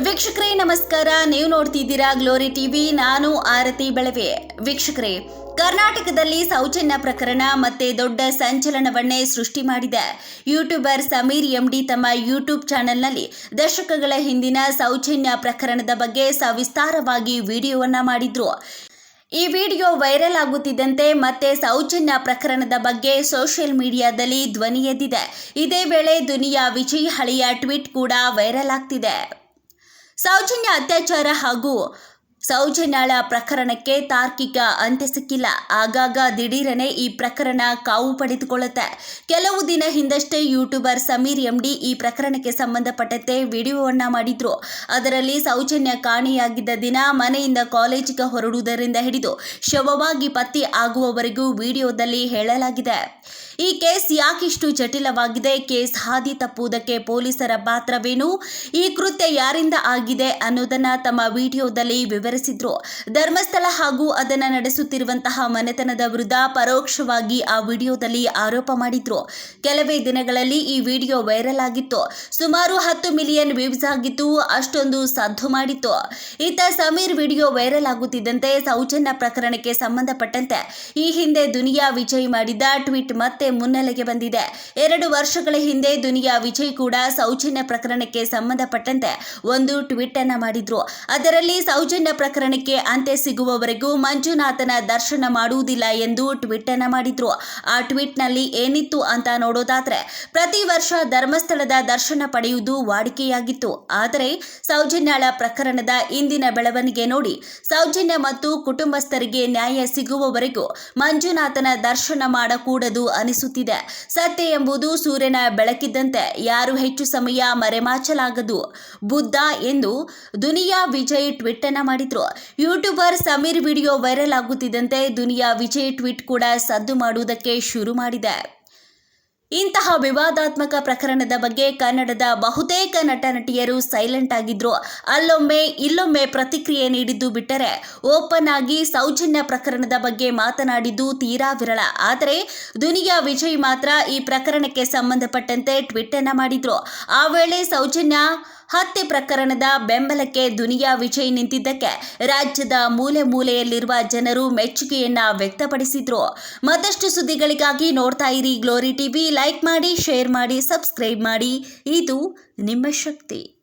ವೀಕ್ಷಕರೇ, ನಮಸ್ಕಾರ. ನೀವು ನೋಡ್ತಿದ್ದೀರಾ ಗ್ಲೋರಿ ಟಿವಿ. ನಾನು ಆರತಿ ಬೆಳವೆ. ವೀಕ್ಷಕರೇ, ಕರ್ನಾಟಕದಲ್ಲಿ ಸೌಜನ್ಯ ಪ್ರಕರಣ ಮತ್ತೆ ದೊಡ್ಡ ಸಂಚಲನವನ್ನೇ ಸೃಷ್ಟಿ ಮಾಡಿದೆ. ಯೂಟ್ಯೂಬರ್ ಸಮೀರ್ ಎಂಡಿ ತಮ್ಮ ಯೂಟ್ಯೂಬ್ ಚಾನೆಲ್ನಲ್ಲಿ ದಶಕಗಳ ಹಿಂದಿನ ಸೌಜನ್ಯ ಪ್ರಕರಣದ ಬಗ್ಗೆ ಸವಿಸ್ತಾರವಾಗಿ ವಿಡಿಯೋವನ್ನ ಮಾಡಿದ್ರು. ಈ ವಿಡಿಯೋ ವೈರಲ್ ಆಗುತ್ತಿದ್ದಂತೆ ಮತ್ತೆ ಸೌಜನ್ಯ ಪ್ರಕರಣದ ಬಗ್ಗೆ ಸೋಷಿಯಲ್ ಮೀಡಿಯಾದಲ್ಲಿ ಧ್ವನಿ ಎದ್ದಿದೆ. ಇದೇ ವೇಳೆ ದುನಿಯಾ ವಿಜಯ್ ಹಳಿಯ ಟ್ವೀಟ್ ಕೂಡ ವೈರಲ್ ಆಗ್ತಿದೆ. ಸೌಜನ್ಯ ಅತ್ಯಾಚಾರ ಹಾಗೂ ಸೌಜನ್ಯಾಳ ಪ್ರಕರಣಕ್ಕೆ ತಾರ್ಕಿಕ ಅಂತ್ಯ ಸಿಕ್ಕಿಲ್ಲ ಆಗಾಗ ದಿಢೀರನೆ ಈ ಪ್ರಕರಣ ಕಾವು ಪಡೆದುಕೊಳ್ಳುತ್ತೆ. ಕೆಲವು ದಿನ ಹಿಂದಷ್ಟೇ ಯೂಟ್ಯೂಬರ್ ಸಮೀರ್ ಎಂಡಿ ಈ ಪ್ರಕರಣಕ್ಕೆ ಸಂಬಂಧಪಟ್ಟಂತೆ ವಿಡಿಯೋವನ್ನ ಮಾಡಿದ್ರು. ಅದರಲ್ಲಿ ಸೌಜನ್ಯ ಕಾಣೆಯಾಗಿದ್ದ ದಿನ ಮನೆಯಿಂದ ಕಾಲೇಜಿಗೆ ಹೊರಡುವುದರಿಂದ ಹಿಡಿದು ಶವವಾಗಿ ಪತ್ತೆ ಆಗುವವರೆಗೂ ವಿಡಿಯೋದಲ್ಲಿ ಹೇಳಲಾಗಿದೆ. ಈ ಕೇಸ್ ಯಾಕಿಷ್ಟು ಜಟಿಲವಾಗಿದೆ, ಕೇಸ್ ಹಾದಿ ತಪ್ಪುವುದಕ್ಕೆ ಪೊಲೀಸರ ಪಾತ್ರವೇನು, ಈ ಕೃತ್ಯ ಯಾರಿಂದ ಆಗಿದೆ ಅನ್ನೋದನ್ನ ತಮ್ಮ ವಿಡಿಯೋದಲ್ಲಿ ವಿವರಿಸಿದ್ರು. ಧರ್ಮಸ್ಥಳ ಹಾಗೂ ಅದನ್ನ ನಡೆಸುತ್ತಿರುವಂತಹ ಮನೆತನದ ವಿರುದ್ಧ ಪರೋಕ್ಷವಾಗಿ ಆ ವಿಡಿಯೋದಲ್ಲಿ ಆರೋಪ ಮಾಡಿದ್ರು. ಕೆಲವೇ ದಿನಗಳಲ್ಲಿ ಈ ವಿಡಿಯೋ ವೈರಲ್ ಆಗಿತ್ತು. ಸುಮಾರು ಹತ್ತು ಮಿಲಿಯನ್ ವ್ಯೂಸ್ ಆಗಿತ್ತು ಅಷ್ಟೊಂದು ಸದ್ದು ಮಾಡಿತ್ತು. ಈತ ಸಮೀರ್ ವಿಡಿಯೋ ವೈರಲ್ ಆಗುತ್ತಿದ್ದಂತೆ ಸೌಜನ್ಯ ಪ್ರಕರಣಕ್ಕೆ ಸಂಬಂಧಪಟ್ಟಂತೆ ಈ ಹಿಂದೆ ದುನಿಯಾ ವಿಜಯ್ ಮಾಡಿದ ಟ್ವೀಟ್ ಮತ್ತೆ ಮುನ್ನೆಲೆಗೆ ಬಂದಿದೆ. ಎರಡು ವರ್ಷಗಳ ಹಿಂದೆ ದುನಿಯಾ ವಿಜಯ್ ಕೂಡ ಸೌಜನ್ಯ ಪ್ರಕರಣಕ್ಕೆ ಸಂಬಂಧಪಟ್ಟಂತೆ ಒಂದು ಟ್ವೀಟ್ ಅನ್ನ ಮಾಡಿದ್ರು. ಅದರಲ್ಲಿ ಸೌಜನ್ಯ ಪ್ರಕರಣಕ್ಕೆ ಅಂತ್ಯ ಸಿಗುವವರೆಗೂ ಮಂಜುನಾಥನ ದರ್ಶನ ಮಾಡುವುದಿಲ್ಲ ಎಂದು ಟ್ವೀಟ್ ಅನ್ನ ಮಾಡಿದ್ರು. ಆ ಟ್ವೀಟ್ನಲ್ಲಿ ಏನಿತ್ತು ಅಂತ ನೋಡೋದಾದ್ರೆ, ಪ್ರತಿ ವರ್ಷ ಧರ್ಮಸ್ಥಳದ ದರ್ಶನ ಪಡೆಯುವುದು ವಾಡಿಕೆಯಾಗಿತ್ತು. ಆದರೆ, ಸೌಜನ್ಯಾಳ ಪ್ರಕರಣದ ಇಂದಿನ ಬೆಳವಣಿಗೆ ನೋಡಿ, ಸೌಜನ್ಯ ಮತ್ತು ಕುಟುಂಬಸ್ಥರಿಗೆ ನ್ಯಾಯ ಸಿಗುವವರೆಗೂ ಮಂಜುನಾಥನ ದರ್ಶನ ಮಾಡಕೂಡದು ಅನಿಸುತ್ತಿದೆ. ಸತ್ಯ ಎಂಬುದು ಸೂರ್ಯನ ಬೆಳಕಿದ್ದಂತೆ ಯಾರು ಹೆಚ್ಚು ಸಮಯ ಮರೆಮಾಚಲಾಗದು. ಬುದ್ಧ ಎಂದು ದುನಿಯಾ ವಿಜಯ್ ಟ್ವೀಟ್ ಅನ್ನ ಮಾಡಿದ್ರು ಯೂಟ್ಯೂಬರ್ ಸಮೀರ್ ವಿಡಿಯೋ ವೈರಲ್ ಆಗುತ್ತಿದ್ದಂತೆ ದುನಿಯಾ ವಿಜಯ್ ಟ್ವೀಟ್ ಕೂಡ ಸದ್ದು ಮಾಡುವುದಕ್ಕೆ ಶುರು ಮಾಡಿದೆ. ಇಂತಹ ವಿವಾದಾತ್ಮಕ ಪ್ರಕರಣದ ಬಗ್ಗೆ ಕನ್ನಡದ ಬಹುತೇಕ ನಟ ನಟಿಯರು ಸೈಲೆಂಟ್ ಆಗಿದ್ರು. ಅಲ್ಲೊಮ್ಮೆ, ಇಲ್ಲೊಮ್ಮೆ ಪ್ರತಿಕ್ರಿಯೆ ನೀಡಿದ್ದು ಬಿಟ್ಟರೆ ಓಪನ್ ಆಗಿ ಸೌಜನ್ಯ ಪ್ರಕರಣದ ಬಗ್ಗೆ ಮಾತನಾಡಿದ್ದು ತೀರಾ ವಿರಳ. ಆದರೆ, ದುನಿಯಾ ವಿಜಯ್ ಮಾತ್ರ ಈ ಪ್ರಕರಣಕ್ಕೆ ಸಂಬಂಧಪಟ್ಟಂತೆ ಟ್ವಿಟ್ಟನ್ನು ಅನ್ನ ಮಾಡಿದ್ರು. ಆ ವೇಳೆ ಸೌಜನ್ಯ ಹತ್ಯೆ ಪ್ರಕರಣದ ಬೆಂಬಲಕ್ಕೆ ದುನಿಯಾ ವಿಜಯ್ ನಿಂತಿದ್ದಕ್ಕೆ ರಾಜ್ಯದ ಮೂಲೆ ಮೂಲೆಯಲ್ಲಿರುವ ಜನರು ಮೆಚ್ಚುಗೆಯನ್ನ ವ್ಯಕ್ತಪಡಿಸಿದ್ರು. ಮತ್ತಷ್ಟು ಸುದ್ದಿಗಳಿಗಾಗಿ ನೋಡ್ತಾ ಇರಿ ಗ್ಲೋರಿ ಟಿವಿ. ಲೈಕ್ ಮಾಡಿ, ಶೇರ್ ಮಾಡಿ, ಸಬ್ಸ್ಕ್ರೈಬ್ ಮಾಡಿ. ಇದು ನಿಮ್ಮ ಶಕ್ತಿ.